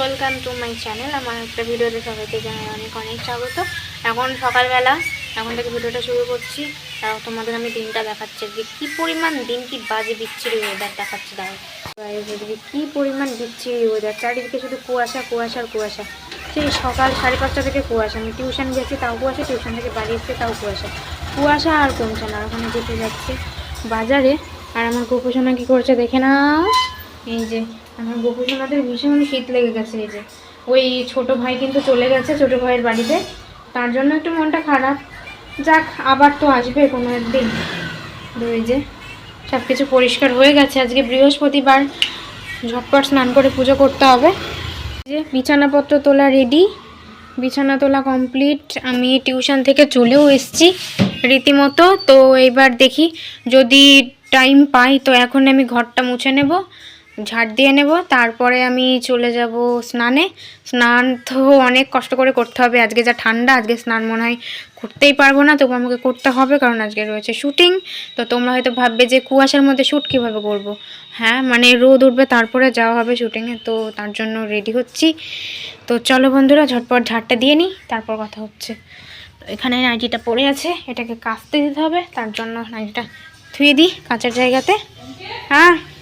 Welcome to my channel আমার একটা ভিডিওতে সবাইকে জানাই অনেক অনেক স্বাগত। এখন সকালবেলা, এখন থেকে ভিডিওটা শুরু করছি। আর তোমাদের আমি দিনটা দেখাচ্ছি যে কী পরিমাণ দিন, কি বাজে, বিচ্ছিরি ওয়েদার দেখাচ্ছি দাঁড়াও এদিকে কী পরিমাণ বিচ্ছিরি ওয়েদার চারিদিকে শুধু কুয়াশা কুয়াশার কুয়াশা। সেই সকাল সাড়ে পাঁচটা থেকে কুয়াশা। আমি টিউশন গেছি, তাও কুয়াশা। টিউশন থেকে বাড়ি এসছে, তাও কুয়াশা। কুয়াশা আর কমছে না ওখানে যেতে যাচ্ছে বাজারে। আর আমার গোপোষণা কী করছে, দেখে না এই যে আমার গোপোষণাদের ভীষণ শীত লেগে গেছে এই যে। ওই ছোট ভাই কিন্তু চলে গেছে ছোট ভাইয়ের বাড়িতে। তার জন্য একটু মনটা খারাপ। যাক, আবার তো আসবে কোনো একদিন। এই যে সব কিছু পরিষ্কার হয়ে গেছে। আজকে বৃহস্পতিবার। ঝটপট স্নান করে পুজো করতে হবে। যে, বিছানাপত্র তোলা রেডি বিছানা তোলা কমপ্লিট আমি টিউশন থেকে চলেও এসছি রীতিমতো। তো এবার দেখি, যদি টাইম পাই, তো এখন আমি ঘরটা মুছে নেব। ঝাড় দিয়ে নেব। তারপরে আমি চলে যাব স্নানে। স্নান তো অনেক কষ্ট করে করতে হবে। আজকে যা ঠান্ডা, আজকে স্নান মনে হয় করতেই পারব না। তবু আমাকে করতে হবে, কারণ আজকে রয়েছে শুটিং। তো তোমরা হয়তো ভাববে যে কুয়াশার মধ্যে শ্যুট কীভাবে করব। হ্যাঁ মানে রোদ উঠবে, তারপরে যাওয়া হবে শুটিংয়ে। তো তার জন্য রেডি হচ্ছি। তো চলো বন্ধুরা, ঝটপট ঝাড়টা দিয়ে নিই। তারপর কথা হচ্ছে। এখানে নাইটিটা পড়ে আছে। এটাকে কাচতে দিতে হবে। তার জন্য নাইটিটা ধুয়ে দিই কাঁচের জায়গাতে। হ্যাঁ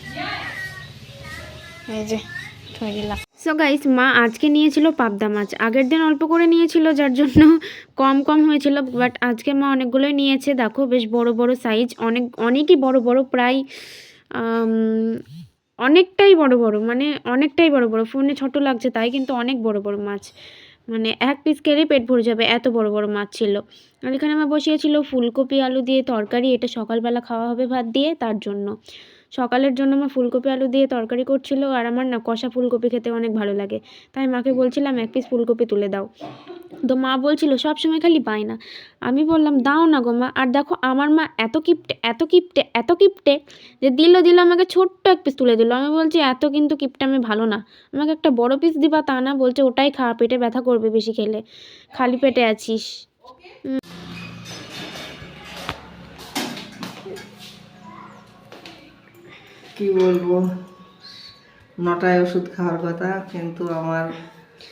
সো গাইস মা আজকে নিয়েছিল পাবদা মাছ। আগের দিন অল্প করে নিয়েছিল, যার জন্য কম কম হয়েছিল বাট আজকে মা অনেকগুলোই নিয়েছে। দেখো, বেশ বড় বড় সাইজ অনেক, অনেকই বড় বড়, প্রায় অনেকটাই বড় বড় মানে অনেকটাই বড় বড়। ফোনে ছোট লাগছে, তাই কিন্তু অনেক বড় বড় মাছ। মানে এক পিস খেলেই পেট ভরে যাবে, এত বড় বড় মাছ ছিল। আর এখানে আমার বসিয়েছিল ফুলকপি, আলু দিয়ে তরকারি, এটা সকালবেলা খাওয়া হবে ভাত দিয়ে তার জন্য। সকালের জন্য আমার ফুলকপি, আলু দিয়ে তরকারি করছিল, আর আমার না কষা ফুলকপি খেতে অনেক ভালো লাগে। তাই মাকে বলছিলাম, এক পিস ফুলকপি তুলে দাও। তো মা বলছিল, সব সময় খালি পায় না। আমি বললাম, দাও না গো মা। আর দেখো, আমার মা এত কিপটে এত কিপটে এত কিপটে যে দিল দিল আমাকে ছোট্ট এক পিস তুলে দিল। আমি বলছি, এত কিন্তু কিপটে আমি ভালো না। আমাকে একটা বড় পিস দিবা তা না। বলছে, ওটাই খা, পেটে ব্যথা করবে বেশি খেলে। খালি পেটে আছিস। কি বলব? নটায় ওষুধ খাওয়ার কথা, কিন্তু আমার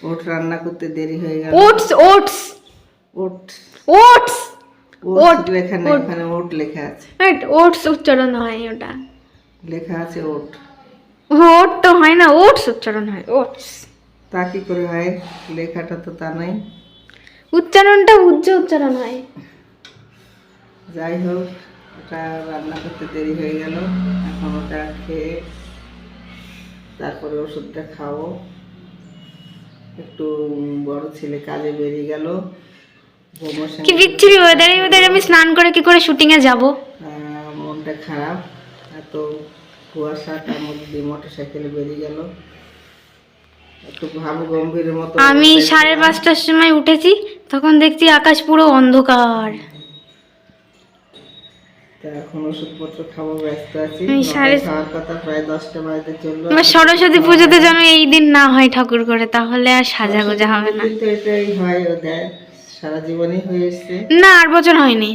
ওট রান্না করতে দেরি হয়ে গেল। Oats oats. Oat. Oats. Oat লেখা নেই ওখানে ওট লেখা আছে। ওটস উচ্চারণ হয় ওটা। লেখা আছে ওট। ওট তো হয় না ওটস উচ্চারণ হয় ওটস। তা কি করে হয়? লেখাটা তো তা নাই উচ্চারণটা উচ্চ উচ্চারণ হয়। যাই হোক ওটা রান্না করতে দেরি হয়ে গেল। এখন ওটা খেয়ে তারপরে ওষুধটা খাব। একটু বড় ছেলে কাজে বেরিয়ে গেল। কি বিচ্ছিরি ওয়েদারে ওয়েদারে আমি স্নান করে কি করে শুটিংয়ে এ যাব মনটা খারাপ। এত কুয়াশা তার মধ্যে মোটর সাইকেলে বেরিয়ে গেল। আমি সাড়ে পাঁচটার সময় উঠেছি তখন দেখছি আকাশ পুরো অন্ধকার তা এখন ওষুধপত্র খাব ব্যস্ত আছি আমি নটায় সাড়ে- খাওয়ার কথা প্রায় দশটা বাজতে চলল এবার সরস্বতী পুজোতে যেন এই দিন না হয় ঠাকুর করে তাহলে আর সাজা গোজা হবে না। না আর বছর হয়নি।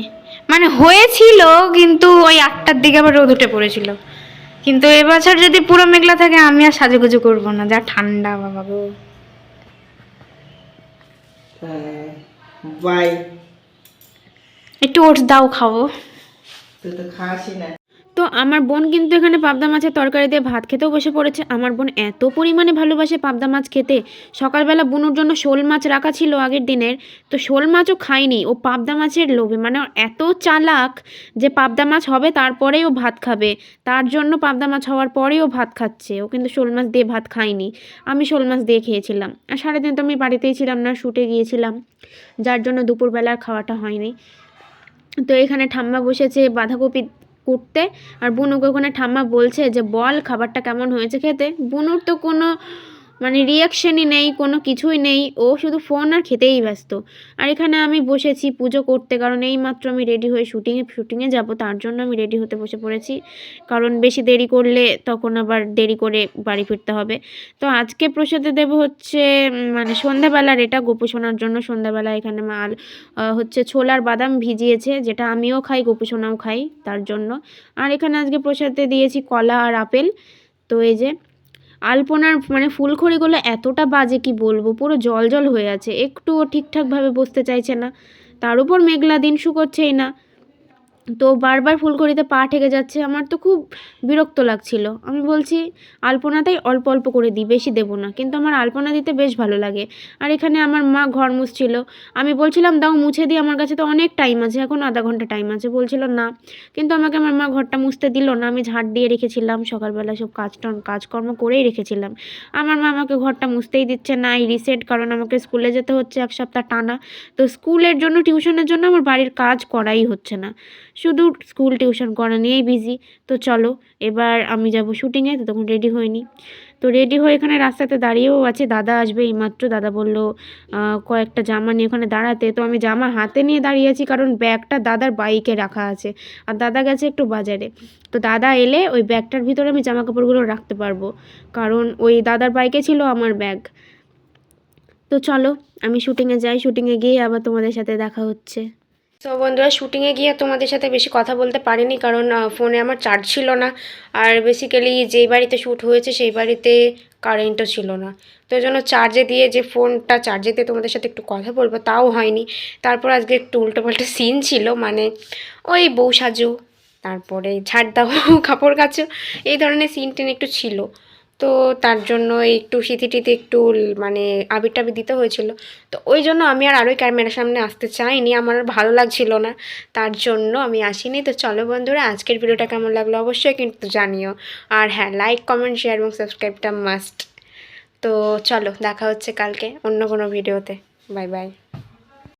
মানে হয়েছিল কিন্তু ওই আটটার দিকে আবার রোদ উঠে পড়েছিল। কিন্তু এবছর যদি পুরো মেঘলা থাকে আমি আর সাজুগুজু করব না যা ঠান্ডা বাবা গো। বাই একটু ওটস দাও খাব। তুই তো না। তো আমার বোন কিন্তু এখানে পাবদা মাছের তরকারি দিয়ে ভাত খেতেও বসে পড়েছে। আমার বোন এত পরিমাণে ভালোবাসে পাবদা মাছ খেতে। সকালবেলা বুনুর জন্য শোল মাছ রাখা ছিল আগের দিনের। তো শোল মাছও খায়নি ও পাবদা মাছের লোভে মানে এত চালাক যে পাবদা মাছ হবে, তারপরেই ও ভাত খাবে। তার জন্য পাবদা মাছ হওয়ার পরেই ও ভাত খাচ্ছে। ও কিন্তু শোল মাছ দিয়ে ভাত খায়নি। আমি শোল মাছ দিয়ে খেয়েছিলাম। আর সারাদিন তো আমি বাড়িতেই ছিলাম না, শুটে গিয়েছিলাম। যার জন্য দুপুরবেলার খাওয়াটা হয়নি। তো এখানে ঠাম্মা বসেছে বাঁধাকপি কুটতে আর বুনুকে ওখানে ঠাম্মা বলছে যে, বল, খাবারটা কেমন হয়েছে খেতে? বুনুর তো কোনো মানে রিয়াকশানই নেই, কোনো কিছুই নেই। ও শুধু ফোন আর খেতেই ব্যস্ত। আর এখানে আমি বসেছি পুজো করতে, কারণ এই মাত্র আমি রেডি হয়ে শুটিংয়ে শুটিংয়ে যাব, তার জন্য আমি রেডি হতে বসে পড়েছি। কারণ বেশি দেরি করলে তখন আবার দেরি করে বাড়ি ফিরতে হবে। তো আজকে প্রসাদে দেব হচ্ছে মানে সন্ধ্যাবেলার এটা গোপু শোনার জন্য। সন্ধ্যাবেলা এখানে মাল হচ্ছে ছোলার বাদাম ভিজিয়েছে, যেটা আমিও খাই গোপু সোনাও খাই তার জন্য। আর এখানে আজকে প্রসাদে দিয়েছি কলা আর আপেল। তো এই যে আলপনার মানে ফুলখড়িগুলো এতটা বাজে কি বলব? পুরো জল জল হয়ে আছে। একটুও ঠিকঠাকভাবে বসতে চাইছে না। তার উপর মেঘলা দিন শুকোচ্ছেই না। তো বারবার ফুলকড়িতে পা ঠেকে যাচ্ছে, আমার তো খুব বিরক্ত লাগছিল। আমি বলছি আলপনাতেই অল্প অল্প করে দিই, বেশি দেবো না। কিন্তু আমার আলপনা দিতে বেশ ভালো লাগে। আর এখানে আমার মা ঘর মুছছিল। আমি বলছিলাম, দাও, মুছে দিই, আমার কাছে তো অনেক টাইম আছে, এখন আধা ঘণ্টা টাইম আছে। বলছিল, না। কিন্তু আমাকে আমার মা ঘরটা মুছতে দিল না। আমি ঝাড় দিয়ে রেখেছিলাম, সকালবেলা সব কাজ কাজকর্ম করেই রেখেছিলাম। আমার মা আমাকে ঘরটা মুছতেই দিচ্ছে না, এই রিসেন্ট কারণ আমাকে স্কুলে যেতে হচ্ছে, এক সপ্তাহ টানা। তো স্কুলের জন্য টিউশনের জন্য আমার বাড়ির কাজ করাই হচ্ছে না। শুধু স্কুল টিউশন করা নিয়েই বিজি তো চলো, এবার আমি যাব শুটিংয়ে তো তখন রেডি হয়নি। তো রেডি হয়ে এখানে রাস্তাতে দাঁড়িয়েও আছে, দাদা আসবে এইমাত্র দাদা বলল কয়েকটা জামা নিয়ে ওখানে দাঁড়াতে। তো আমি জামা হাতে নিয়ে দাঁড়িয়ে আছি, কারণ ব্যাগটা দাদার বাইকে রাখা আছে, আর দাদা গেছে একটু বাজারে। তো দাদা এলে ওই ব্যাগটার ভিতরে আমি জামা কাপড়গুলো রাখতে পারব, কারণ ওই দাদার বাইকে ছিল আমার ব্যাগ তো চলো, আমি শুটিংয়ে যাই শুটিংয়ে গিয়ে আবার তোমাদের সাথে দেখা হচ্ছে। তো বন্ধুরা শুটিংয়ে গিয়ে তোমাদের সাথে বেশি কথা বলতে পারিনি কারণ ফোনে আমার চার্জ ছিল না। আর বেসিক্যালি যেই বাড়িতে শ্যুট হয়েছে সেই বাড়িতে কারেন্টও ছিল না। তো জন্য চার্জে দিয়ে যে ফোনটা চার্জে দিয়ে তোমাদের সাথে একটু কথা বলব তাও হয়নি। তারপর আজকে একটু উল্টোপাল্টা সিন ছিল মানে ওই বউ সাজু, তারপরে ঝাড় দাও, কাপড় কাচো, এই ধরনের সিন টিন একটু ছিল। তো তার জন্য একটু সিথিটিতে একটু মানে আবির টাবির দিতে হয়েছিল। তো ওই জন্য আমি আর আরোই ক্যামেরার সামনে আসতে চাইনি, আমার আর ভালো লাগছিল না। তার জন্য আমি আসিনি। তো চলো বন্ধুরা, আজকের ভিডিওটা কেমন লাগল অবশ্যই কিন্তু জানিও। আর হ্যাঁ লাইক কমেন্ট শেয়ার এবং সাবস্ক্রাইবটা মাস্ট তো চলো, দেখা হচ্ছে কালকে অন্য কোনো ভিডিওতে। Bye bye